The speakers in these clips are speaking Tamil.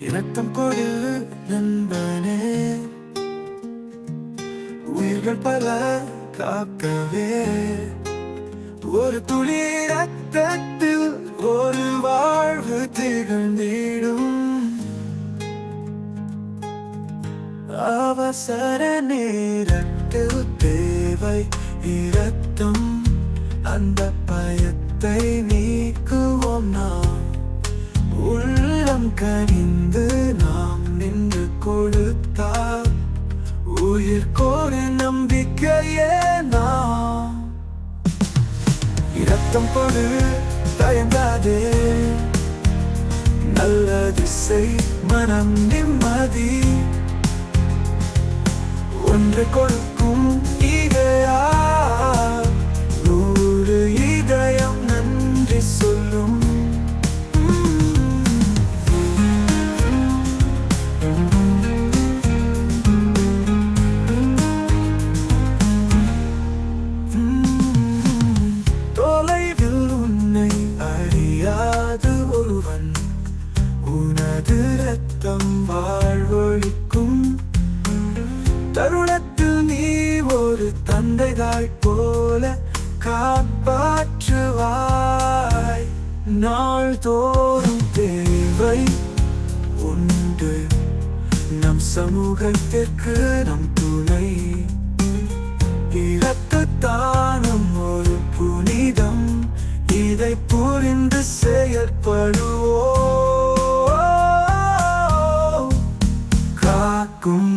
இரத்தம் கொடு நண்பனே. உயிர்கள் பல காக்கவே. ஒரு துளி ரத்தத்தில் ஒரு வாழ்வு திகழ்ந்திடும். அவசர நேரத்தில் தேவை இரத்தம். கனிந்து நாம் நின்று கொடுத்தால் உயிர் கோரு நம்பிக்கையே நாம். இரத்தம் கொடு தயங்காதே. நல்ல திசை மனம் நிம்மதி. ஒன்று கொடுக்க ஒருவன் உனது ரத்தம் வாழ்வழிக்கும். தருணத்தில் நீ ஒரு தந்தைதாய் போல காப்பாற்றுவாய். நாள் தோறும் தேவை உண்டு. நம் சமூகத்திற்கு நம் துணை. இரத்தத்தானும் ஒரு இதை புரிந்து செயற்படுவோ காக்கும்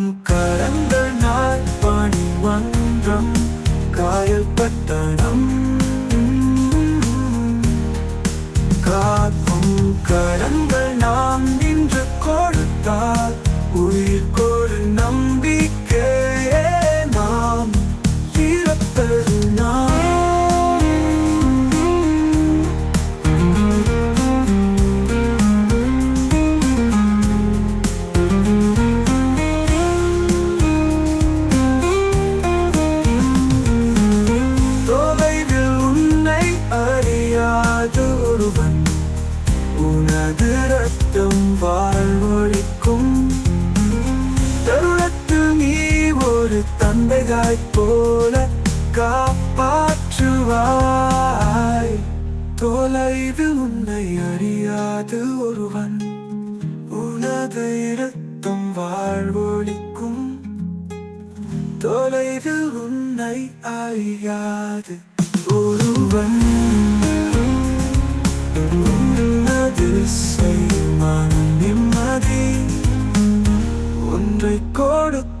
உனது ரத்தம் வாழ்வழிக்கும். தருணத்தில் நீ ஒரு தந்தைகாய் போல காப்பாற்றுவாய். தொலைவு உன்னை அறியாது ஒருவன். உனது இரத்தம் வாழ்வொழிக்கும். தொலைவு உன்னை அறியாது ஒருவன். நிம்மதி ஒன்றை கொடுக்கும் ஈகையா